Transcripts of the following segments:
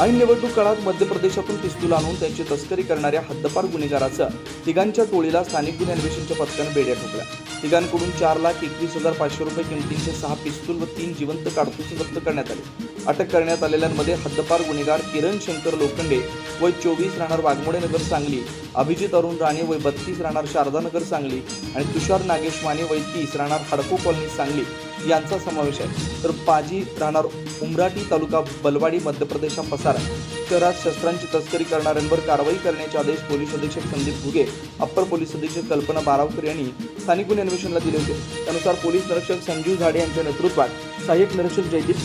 ऐन निवडणूक काळात मध्य प्रदेशातून पिस्तूल आणून त्यांची तस्करी करणाऱ्या हद्दपार गुन्हेगाराचं तिघांच्या टोळीला स्थानिक गुन्हे अन्वेषणच्या पथकानं बेड्या ठोकल्या. तिघांकडून चार लाख एकवीस हजार पाचशे रुपये किमतींचे सहा पिस्तूल व तीन जिवंत काडतुसे जप्त करण्यात आले. अटक करण्यात आलेल्यांमध्ये हद्दपार गुन्हेगार किरण शंकर लोखंडे वय चोवीस राहणार वाघमोडे नगर सांगली अभिजित अरुण राणे वय बत्तीस राहणार शारदानगर सांगली आणि तुषार नागेश माने वय तीस राहणार हडको कॉलनी सांगली यांचा समावेश आहे. तर पाजी राहणार उमराटी तालुका बलवाडी मध्य प्रदेश पसार आहे शहरात शस्त्रांची तस्करी करणाऱ्यांवर कारवाई करण्याचे आदेश पोलीस अधीक्षक संदीप घुगे अप्पर पोलीस अधीक्षक कल्पना बारावकर यांनी स्थानिक गुन्हे अन्वेषणला दिले होते. त्यानुसार पोलीस निरीक्षक संजीव झाडे यांच्या नेतृत्वात सहाय्यक निरीक्षक जयदीप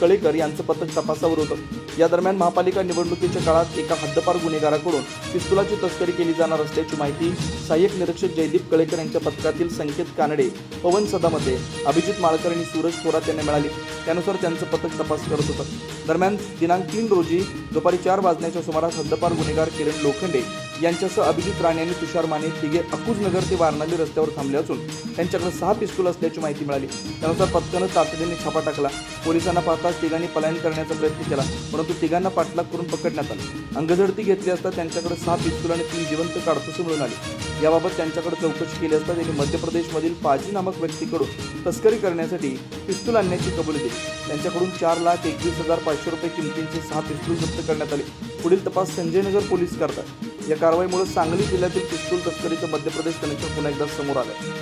कळेकर यांचं पथक तपासावर होतं. या दरम्यान महापालिका निवडणुकीच्या काळात एका हद्दपार गुन्हेगाराकडून पिस्तुलाची तस्करी केली जाणार असल्याची माहिती सहाय्यक निरीक्षक जयदीप कळेकर यांच्या पथकातील संकेत कानडे पवन सदामते अभिजित माळकर आणि सूरज थोरात यांना मिळाली. त्यानुसार त्यांचं पथक तपास करत होतं. दरम्यान दिनांक तीन रोजी दुपारी चार वाजण्याच्या सुमारास हद्दपार गुन्हेगार किरण लोखंडे यांच्यासह अभिजित राणे आणि तुषार माने तिघे अकुजनगर ते वारणाली रस्त्यावर थांबले असून त्यांच्याकडे सहा पिस्तूल असल्याची माहिती मिळाली. त्यानुसार पथकानं तातडीने छापा टाकला. पोलिसांना पाहताच तिघांनी पलायन करण्याचा प्रयत्न केला परंतु तिघांना पाठलाग करून पकडण्यात आला. अंगझडती घेतली असता त्यांच्याकडे सहा पिस्तूल आणि तीन जिवंत काडतुसे मिळून आली. याबाबत त्यांच्याकडे चौकशी केली असता त्यांनी मध्य प्रदेशमधील पाजी नामक व्यक्तीकडून तस्करी करण्यासाठी पिस्तूल आणण्याची कबुली दिली. त्यांच्याकडून चार लाख एकवीस हजार पाचशे रुपये किमतींचे सहा पिस्तूल जप्त करण्यात आले. पुढील तपास संजयनगर पोलीस करतात. या कारवाईमुळे सांगली जिल्ह्यातील पिस्तूल तस्करीचं मध्य प्रदेश कनेक्शन पुन्हा एकदा समोर आलं